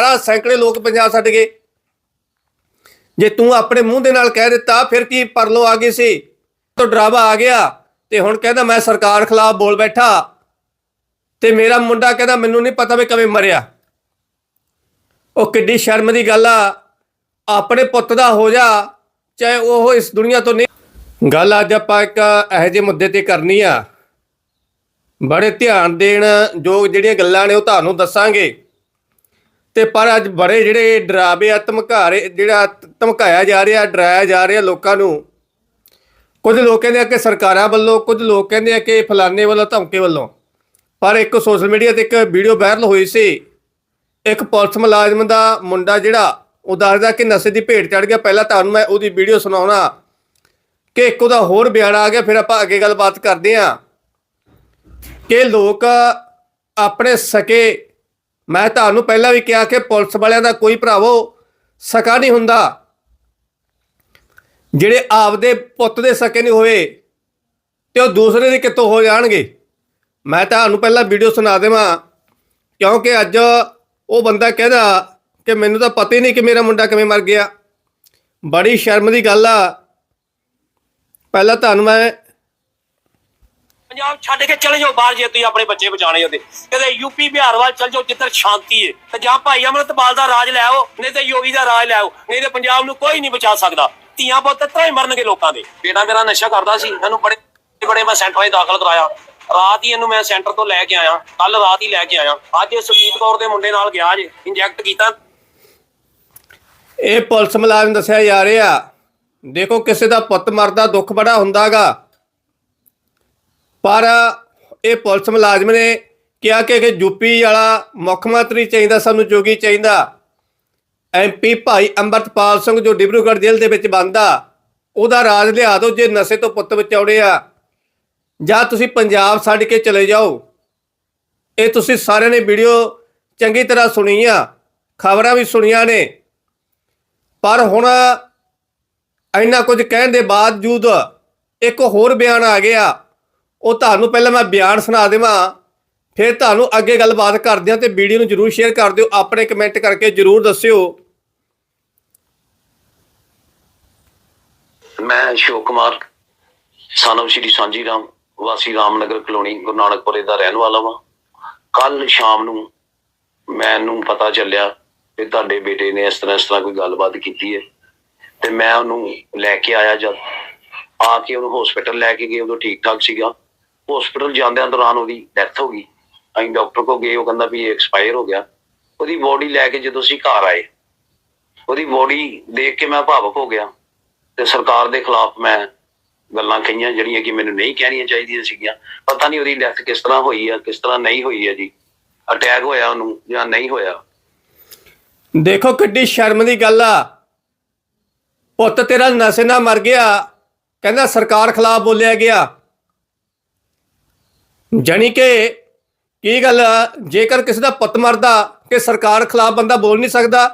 ਸਾਰਾ ਸੈਂਕੜੇ ਲੋਕ ਪੰਜਾਬ ਛੱਡ ਗਏ। ਜੇ ਤੂੰ ਆਪਣੇ ਮੂੰਹ ਦੇ ਨਾਲ ਕਹਿ ਦਿੱਤਾ, ਫਿਰ ਕੀ ਪਰਲੋ ਆ ਗਏ ਸੀ? ਤੋ ਡਰਾਵਾ ਆ ਗਿਆ। ਤੇ ਹੁਣ ਕਹਿੰਦਾ, ਮੈਂ ਸਰਕਾਰ ਖਿਲਾਫ ਬੋਲ ਬੈਠਾ। ਤੇ ਮੇਰਾ ਮੁੰਡਾ ਕਹਿੰਦਾ, ਮੈਨੂੰ ਨਹੀਂ ਪਤਾ ਵੀ ਕਵੇਂ ਮਰਿਆ। ਉਹ ਕਿੱਡੀ ਸ਼ਰਮ ਦੀ ਗੱਲ ਆ। ਆਪਣੇ ਪੁੱਤ ਦਾ ਹੋ ਜਾ, ਚਾਹੇ ਉਹ ਇਸ ਦੁਨੀਆ ਤੋਂ ਨਹੀਂ। ਗੱਲ ਅੱਜ ਆਪਾਂ ਇੱਕ ਇਹੋ ਜਿਹੇ ਮੁੱਦੇ ਤੇ ਕਰਨੀ ਆ। ਬੜੇ ਧਿਆਨ ਦੇਣ ਜੋ ਜਿਹੜੀਆਂ ਗੱਲਾਂ ਨੇ, ਉਹ ਤੁਹਾਨੂੰ ਦੱਸਾਂਗੇ। ਤੇ ਪਰ ਅੱਜ ਬੜੇ ਜਿਹੜੇ ਡਰਾਵੇ ਆ, ਧਮਕਾਰੇ, ਜਿਹੜਾ ਧਮਕਾਇਆ ਜਾ ਰਿਹਾ, ਡਰਾਇਆ ਜਾ ਰਿਹਾ ਲੋਕਾਂ ਨੂੰ। ਕੁਝ ਲੋਕ ਕਹਿੰਦੇ ਆ ਕਿ ਸਰਕਾਰਾਂ ਵੱਲੋਂ, ਕੁਝ ਲੋਕ ਕਹਿੰਦੇ ਆ ਕਿ ਫਲਾਣੇ ਵੱਲੋਂ, ਧਮਕੇ ਵੱਲੋਂ। ਪਰ ਇੱਕ ਸੋਸ਼ਲ ਮੀਡੀਆ ਤੇ ਇੱਕ ਵੀਡੀਓ ਵਾਇਰਲ ਹੋਈ ਸੀ। ਇੱਕ ਪੁਲਿਸ ਮੁਲਾਜ਼ਮ ਦਾ ਮੁੰਡਾ ਜਿਹੜਾ, ਉਹ ਦੱਸਦਾ ਕਿ ਨਸ਼ੇ ਦੀ ਭੇਟ ਚੜ ਗਿਆ। ਪਹਿਲਾਂ ਤੁਹਾਨੂੰ ਮੈਂ ਉਹਦੀ ਵੀਡੀਓ ਸੁਣਾਉਣਾ ਕਿ ਇੱਕ ਉਹਦਾ ਹੋਰ ਬਿਆਨ ਆ ਗਿਆ, ਫਿਰ ਆਪਾਂ ਅੱਗੇ ਗੱਲਬਾਤ ਕਰਦੇ ਹਾਂ। ਕਿ ਲੋਕ ਆਪਣੇ ਸਕੇ ਮੈਂ ਤੁਹਾਨੂੰ ਪਹਿਲਾਂ ਵੀ ਕਿਹਾ ਕਿ ਪੁਲਿਸ ਵਾਲਿਆਂ ਦਾ ਕੋਈ ਭਰਾਵੋ ਸਕਾ ਨਹੀਂ ਹੁੰਦਾ। ਜਿਹੜੇ ਆਪਦੇ ਪੁੱਤ ਦੇ ਸਕੇ ਨਹੀਂ ਹੋਏ ਤੇ ਉਹ ਦੂਸਰੇ ਦੇ ਕਿੱਥੋਂ ਹੋ ਜਾਣਗੇ? ਮੈਂ ਤੁਹਾਨੂੰ ਪਹਿਲਾਂ ਵੀਡੀਓ ਸੁਣਾ ਦੇਵਾਂ, ਕਿਉਂਕਿ ਅੱਜ ਉਹ ਬੰਦਾ ਕਹਿੰਦਾ ਕਿ ਮੈਨੂੰ ਤਾਂ ਪਤਾ ਹੀ ਨਹੀਂ ਕਿ ਮੇਰਾ ਮੁੰਡਾ ਕਿਵੇਂ ਮਰ ਗਿਆ। ਬੜੀ ਸ਼ਰਮ ਦੀ ਗੱਲ ਆ। ਪਹਿਲਾਂ ਤੁਹਾਨੂੰ ਮੈਂ ਪੰਜਾਬ ਛੱਡ ਕੇ ਚਲੇ ਜਾਓ ਬਾਹਰ ਜੇ ਤੁਸੀਂ ਆਪਣੇ ਬੱਚੇ ਬਚਾਣੇ ਉਹਦੇ। ਕਦੇ ਯੂਪੀ ਬਿਹਾਰ ਵੱਲ ਚਲ ਜਾਓ, ਜਿੱਧਰ ਸ਼ਾਂਤੀ ਹੈ। ਤੇ ਜਾਂ ਭਾਈ ਅਮਰਤਪਾਲ ਦਾ ਰਾਜ ਲੈ ਆਓ, ਨਹੀਂ ਤੇ ਯੋਗੀ ਦਾ ਰਾਜ ਲੈ ਆਓ, ਨਹੀਂ ਤੇ ਪੰਜਾਬ ਨੂੰ ਕੋਈ ਨਹੀਂ ਬਚਾ ਸਕਦਾ। ਧੀਆਂ ਪੁੱਤ ਤਾਂ ਹੀ ਮਰਨਗੇ ਲੋਕਾਂ ਦੇ। ਬੇਟਾ ਮੇਰਾ ਨਸ਼ਾ ਕਰਦਾ ਸੀ ਇਹਨੂੰ ਬੜੇ ਬੜੇ ਮੈਂ ਸੈਂਟਰਾਂ 'ਚ ਦਾਖਲ ਕਰਾਇਆ। ਰਾਤ ਹੀ ਇਹਨੂੰ ਮੈਂ ਸੈਂਟਰ ਤੋਂ ਲੈ ਕੇ ਆਇਆ ਕੱਲ ਰਾਤ ਹੀ ਲੈ ਕੇ ਆਇਆ। ਅੱਜ ਇਹ ਸੁਜੀਤ ਕੌਰ ਦੇ ਮੁੰਡੇ ਨਾਲ ਗਿਆ ਜੇ ਇੰਜੈਕਟ ਕੀਤਾ। ਇਹ ਪੁਲਿਸ ਮੁਲਾਜ਼ਮ ਦੱਸਿਆ ਜਾ ਰਿਹਾ, ਦੇਖੋ ਕਿਸੇ ਦਾ ਪੁੱਤ ਮਰਦਾ, ਦੁੱਖ ਬੜਾ ਹੁੰਦਾਗਾ। ਪਰ ਇਹ ਪੁਲਿਸ ਮੁਲਾਜ਼ਮ ਨੇ ਕਿਹਾ ਕਿ ਕਿ ਯੂਪੀ ਵਾਲਾ ਮੁੱਖ ਮੰਤਰੀ ਚਾਹੀਦਾ, ਸਾਨੂੰ ਜੋਗੀ ਚਾਹੀਦਾ। ਐਮਪੀ ਭਾਈ ਅੰਮ੍ਰਿਤਪਾਲ ਸਿੰਘ ਜੋ ਡਿਬਰੂਗੜ੍ਹ ਜੇਲ੍ਹ ਦੇ ਵਿੱਚ ਬੰਦਾ ਉਹਦਾ ਰਾਜ ਲਿਆ ਦਿਓ ਜੇ ਨਸ਼ੇ ਤੋਂ ਪੁੱਤ ਬਚਾਉਣੇ ਆ। ਜਾਂ ਤੁਸੀਂ ਪੰਜਾਬ ਛੱਡ ਕੇ ਚਲੇ ਜਾਓ। ਇਹ ਤੁਸੀਂ ਸਾਰਿਆਂ ਨੇ ਵੀਡੀਓ ਚੰਗੀ ਤਰ੍ਹਾਂ ਸੁਣੀ ਆ, ਖਬਰਾਂ ਵੀ ਸੁਣੀਆਂ ਨੇ। ਪਰ ਹੁਣ ਇੰਨਾ ਕੁਝ ਕਹਿਣ ਦੇ ਬਾਵਜੂਦ ਇੱਕ ਹੋਰ ਬਿਆਨ ਆ ਗਿਆ। ਉਹ ਤੁਹਾਨੂੰ ਪਹਿਲਾਂ ਮੈਂ ਬਿਆਨ ਸੁਣਾ ਦੇਵਾਂ। ਫਿਰ ਤੁਹਾਨੂੰ ਅੱਗੇ ਗੱਲਬਾਤ ਕਰਦੇ ਹਾਂ ਤੇ ਵੀਡੀਓ ਨੂੰ ਜਰੂਰ ਸ਼ੇਅਰ ਕਰ ਦਿਓ। ਆਪਣੇ ਕਮੈਂਟ ਕਰਕੇ ਜਰੂਰ ਦੱਸਿਓ। ਮੈਂ ਅਸ਼ੋਕ ਕੁਮਾਰ ਸਾਨਵ ਸ਼੍ਰੀ ਸਾਂਝੀ ਰਾਮ ਵਾਸੀ ਰਾਮਨਗਰ ਕਲੋਨੀ, ਗੁਰੂ ਨਾਨਕਪੁਰੇ ਦਾ ਰਹਿਣ ਵਾਲਾ ਵਾਂ। ਕੱਲ ਸ਼ਾਮ ਨੂੰ ਮੈਨੂੰ ਪਤਾ ਚੱਲਿਆ ਕਿ ਤੁਹਾਡੇ ਬੇਟੇ ਨੇ ਇਸ ਤਰ੍ਹਾਂ ਇਸ ਤਰ੍ਹਾਂ ਕੋਈ ਗੱਲਬਾਤ ਕੀਤੀ ਹੈ। ਤੇ ਮੈਂ ਉਹਨੂੰ ਲੈ ਕੇ ਆਇਆ ਜਦ। ਆ ਕੇ ਉਹਨੂੰ ਹਸਪੀਟਲ ਲੈ ਕੇ ਗਏ, ਉਦੋਂ ਠੀਕ ਠਾਕ ਸੀਗਾ। ਹਸਪੀਟਲ ਜਾਂਦਿਆਂ ਦੌਰਾਨ ਉਹਦੀ ਡੈਥ ਹੋ ਗਈ। ਅਸੀਂ ਡਾਕਟਰ ਕੋ ਗਏ, ਉਹ ਕਹਿੰਦਾ ਵੀ ਐਕਸਪਾਇਰ ਹੋ ਗਿਆ। ਉਹਦੀ ਬੋਡੀ ਲੈ ਕੇ ਜਦੋਂ ਅਸੀਂ ਘਰ ਆਏ, ਉਹਦੀ ਬੋਡੀ ਦੇਖ ਕੇ ਮੈਂ ਭਾਵਕ ਹੋ ਗਿਆ ਤੇ ਸਰਕਾਰ ਦੇ ਖਿਲਾਫ ਮੈਂ ਗੱਲਾਂ ਕਹੀਆਂ ਜਿਹੜੀਆਂ ਕਿ ਮੈਨੂੰ ਨਹੀਂ ਕਹਿਣੀਆਂ ਚਾਹੀਦੀਆਂ ਸੀਗੀਆਂ। ਪਤਾ ਨਹੀਂ ਉਹਦੀ ਡੈਥ ਕਿਸ ਤਰ੍ਹਾਂ ਹੋਈ ਆ, ਕਿਸ ਤਰ੍ਹਾਂ ਨਹੀਂ ਹੋਈ ਆ ਜੀ। ਅਟੈਕ ਹੋਇਆ ਉਹਨੂੰ ਜਾਂ ਨਹੀਂ ਹੋਇਆ। ਦੇਖੋ ਕਿੱਡੀ ਸ਼ਰਮ ਦੀ ਗੱਲ ਆ। ਪੁੱਤ ਤੇਰਾ ਨਸ਼ੇ ਨਾਲ ਮਰ ਗਿਆ। ਕਹਿੰਦਾ ਸਰਕਾਰ ਖਿਲਾਫ ਬੋਲਿਆ ਗਿਆ। ਜਾਣੀ ਕਿ ਕੀ ਗੱਲ ਆ, ਜੇਕਰ ਕਿਸੇ ਦਾ ਪੁੱਤ ਮਰਦਾ ਕਿ ਸਰਕਾਰ ਖਿਲਾਫ ਬੰਦਾ ਬੋਲ ਨਹੀਂ ਸਕਦਾ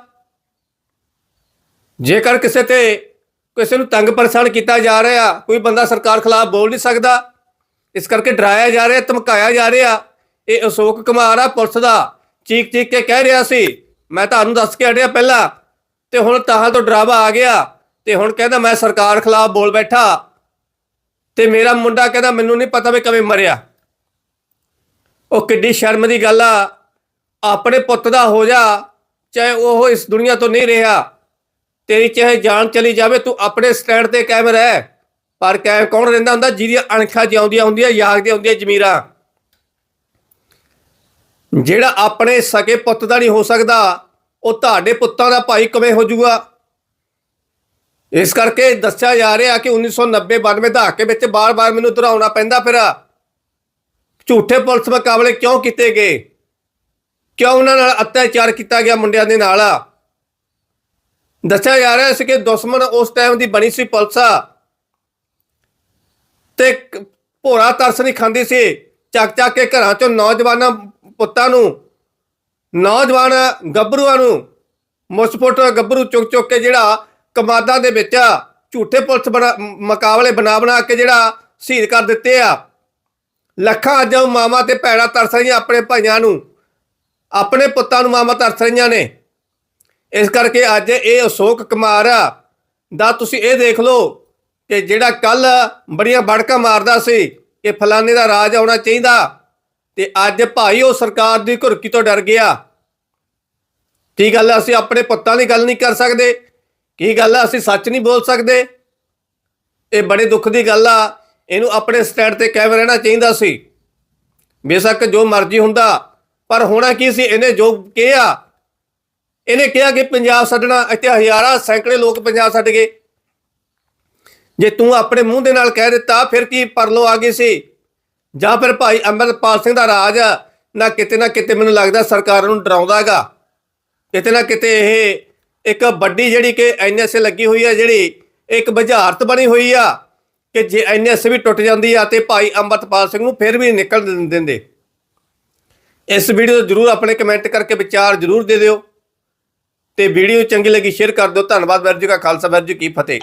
ਜੇਕਰ ਕਿਸੇ ਤੇ ਕਿਸੇ ਨੂੰ ਤੰਗ ਪਰੇਸ਼ਾਨ ਕੀਤਾ ਜਾ ਰਿਹਾ ਕੋਈ ਬੰਦਾ ਸਰਕਾਰ ਖਿਲਾਫ ਬੋਲ ਨਹੀਂ ਸਕਦਾ ਇਸ ਕਰਕੇ ਡਰਾਇਆ ਜਾ ਰਿਹਾ ਧਮਕਾਇਆ ਜਾ ਰਿਹਾ ਇਹ ਅਸ਼ੋਕ ਕੁਮਾਰ ਆ ਪੁਲਿਸ ਦਾ ਚੀਕ ਚੀਕ ਕੇ ਕਹਿ ਰਿਹਾ ਸੀ। ਮੈਂ ਤੁਹਾਨੂੰ ਦੱਸ ਕੇ ਹਟਿਆ ਪਹਿਲਾਂ ਤੇ ਹੁਣ ਤਾਂ ਤੋਂ ਡਰਾਵਾ ਆ ਗਿਆ ਤੇ ਹੁਣ ਕਹਿੰਦਾ ਮੈਂ ਸਰਕਾਰ ਖਿਲਾਫ ਬੋਲ ਬੈਠਾ ਤੇ ਮੇਰਾ ਮੁੰਡਾ ਕਹਿੰਦਾ ਮੈਨੂੰ ਨਹੀਂ ਪਤਾ ਵੀ ਕਵੇਂ ਮਰਿਆ। ਉਹ ਕਿੱਡੀ ਸ਼ਰਮ ਦੀ ਗੱਲ ਆ। ਆਪਣੇ ਪੁੱਤ ਦਾ ਹੋ ਜਾ, ਚਾਹੇ ਉਹ ਇਸ ਦੁਨੀਆ ਤੋਂ ਨਹੀਂ ਰਿਹਾ। ਤੇਰੀ ਚਾਹੇ ਜਾਨ ਚਲੀ ਜਾਵੇ, ਤੂੰ ਆਪਣੇ ਸਟੈਂਡ ਤੇ ਕਾਇਮ ਰਹਿ। ਪਰ ਕਾਇਮ ਕੌਣ ਰਹਿੰਦਾ ਹੁੰਦਾ? ਜਿਹਦੀਆਂ ਅਣਖਾਂ ਜਿਉਂਦੀਆਂ ਹੁੰਦੀਆਂ ਯਾਗਦੀਆਂ ਹੁੰਦੀਆਂ ਜ਼ਮੀਰਾਂ। ਜਿਹੜਾ ਆਪਣੇ ਸਕੇ ਪੁੱਤ ਦਾ ਨਹੀਂ ਹੋ ਸਕਦਾ, ਉਹ ਤੁਹਾਡੇ ਪੁੱਤਾਂ ਦਾ ਭਾਈ ਕਿਵੇਂ ਹੋ ਜਾਊਗਾ? ਇਸ ਕਰਕੇ ਦੱਸਿਆ ਜਾ ਰਿਹਾ ਕਿ 1990 92 ਦਹਾਕੇ ਵਿੱਚ ਬਾਰ-ਬਾਰ ਮੈਨੂੰ ਦੁਹਰਾਉਣਾ ਪੈਂਦਾ ਫਿਰ। ਝੂਠੇ ਪੁਲਿਸ ਮੁਕਾਬਲੇ ਕਿਉਂ ਕੀਤੇ ਗਏ? ਕਿਉਂ ਉਹਨਾਂ ਨਾਲ ਅਤਿਆਚਾਰ ਕੀਤਾ ਗਿਆ ਮੁੰਡਿਆਂ ਦੇ ਨਾਲ? ਦੱਸਿਆ ਜਾ ਰਿਹਾ ਸੀ ਕਿ ਦੁਸ਼ਮਣ ਉਸ ਟਾਈਮ ਦੀ ਬਣੀ ਸੀ ਪੁਲਿਸ। ਤੇ ਭੋਰਾ ਤਰਸ ਨਹੀਂ ਖਾਂਦੀ ਸੀ। ਚੱਕ ਚੱਕ ਕੇ ਘਰਾਂ ਚੋਂ ਨੌਜਵਾਨਾਂ ਪੁੱਤਾਂ ਨੂੰ, ਨੌਜਵਾਨ ਗੱਭਰੂਆਂ ਨੂੰ ਮੁਸਪੋਟ ਗੱਭਰੂ ਚੁੱਕ ਚੁੱਕ ਕੇ ਜਿਹੜਾ ਕਮਾਦਾਂ ਦੇ ਵਿੱਚ ਝੂਠੇ ਪੁਲਿਸ ਬਣਾ- ਮੁਕਾਬਲੇ ਬਣਾ ਬਣਾ ਕੇ ਜਿਹੜਾ ਸ਼ਹੀਦ ਕਰ ਦਿੱਤੇ ਆ। ਲੱਖਾਂ ਅੱਜ ਮਾਮਾ ਤੇ ਭੈਣਾਂ ਤਰਸ ਰਹੀਆਂ ਆਪਣੇ ਭਾਈਆਂ ਨੂੰ। ਆਪਣੇ ਪੁੱਤਾਂ ਨੂੰ ਮਾਮਾ ਤਰਸ ਰਹੀਆਂ ਨੇ। ਇਸ ਕਰਕੇ ਅੱਜ ਇਹ ਅਸ਼ੋਕ ਕੁਮਾਰ ਦਾ ਤੁਸੀਂ ਇਹ ਦੇਖ ਲਓ ਕਿ ਜਿਹੜਾ ਕੱਲ ਬੜੀਆਂ ਬੜਕਾ ਮਾਰਦਾ ਸੀ ਕਿ ਫਲਾਣੇ ਦਾ ਰਾਜ ਆਉਣਾ ਚਾਹੀਦਾ ਤੇ ਅੱਜ ਭਾਈ ਉਹ ਸਰਕਾਰ ਦੀ ਘੁਰਕੀ ਤੋਂ ਡਰ ਗਿਆ। ਕੀ ਗੱਲ ਅਸੀਂ ਆਪਣੇ ਪੁੱਤਾਂ ਦੀ ਗੱਲ ਨਹੀਂ ਕਰ ਸਕਦੇ? ਕੀ ਗੱਲ ਆ, ਅਸੀਂ ਸੱਚ ਨਹੀਂ ਬੋਲ ਸਕਦੇ? ਇਹ ਬੜੇ ਦੁੱਖ ਦੀ ਗੱਲ ਆ ਇਹਨੂੰ ਆਪਣੇ ਸਟੈਂਡ ਤੇ ਕਾਇਮ ਰਹਿਣਾ ਚਾਹੀਦਾ ਸੀ। ਬੇਸ਼ੱਕ ਜੋ ਮਰਜ਼ੀ ਹੁੰਦਾ, ਪਰ ਹੋਣਾ ਕੀ ਸੀ? ਇਹਨੇ ਜੋ ਕਿਹਾ, ਇਹਨੇ ਕਿਹਾ ਕਿ ਪੰਜਾਬ ਛੱਡਣਾ, ਇੱਥੇ ਹਜ਼ਾਰਾਂ ਸੈਂਕੜੇ ਲੋਕ ਪੰਜਾਬ ਛੱਡ ਗਏ। ਜੇ ਤੂੰ ਆਪਣੇ ਮੂੰਹ ਦੇ ਨਾਲ ਕਹਿ ਦਿੱਤਾ, ਫਿਰ ਕੀ ਪਰਲੋ ਆ ਗਈ ਸੀ? ਜਾਂ ਫਿਰ ਭਾਈ ਅੰਮ੍ਰਿਤਪਾਲ ਸਿੰਘ ਦਾ ਰਾਜ ਨਾ ਕਿਤੇ ਨਾ ਕਿਤੇ ਮੈਨੂੰ ਲੱਗਦਾ ਸਰਕਾਰ ਨੂੰ ਡਰਾਉਂਦਾਗਾ ਕਿਤੇ ਨਾ ਕਿਤੇ ਇਹ ਇੱਕ ਵੱਡੀ ਜਿਹੜੀ ਕਿ ਐਨਐਸਏ ਲੱਗੀ ਹੋਈ ਹੈ, ਜਿਹੜੀ ਇੱਕ ਬੁਝਾਰਤ ਬਣੀ ਹੋਈ ਆ। ਕਿ ਜੇ ਐਨਐਸਏ ਵੀ ਟੁੱਟ ਜਾਂਦੀ ਆ ਤੇ ਭਾਈ ਅੰਮ੍ਰਿਤਪਾਲ ਸਿੰਘ ਨੂੰ ਫਿਰ ਵੀ ਨਿਕਲ ਦਿੰ- ਦਿੰਦੇ। ਇਸ ਵੀਡੀਓ ਨੂੰ ਜਰੂਰ ਆਪਣੇ ਕਮੈਂਟ ਕਰਕੇ ਵਿਚਾਰ ਜਰੂਰ ਦੇ ਦਿਓ ਤੇ ਵੀਡੀਓ ਚੰਗੀ ਲੱਗੀ, ਸ਼ੇਅਰ ਕਰ ਦਿਓ। ਧੰਨਵਾਦ ਵੈਰ ਜੀ ਕਾ ਖਾਲਸਾ ਵੈਰ ਜੀ ਕੀ ਫਤਿਹ।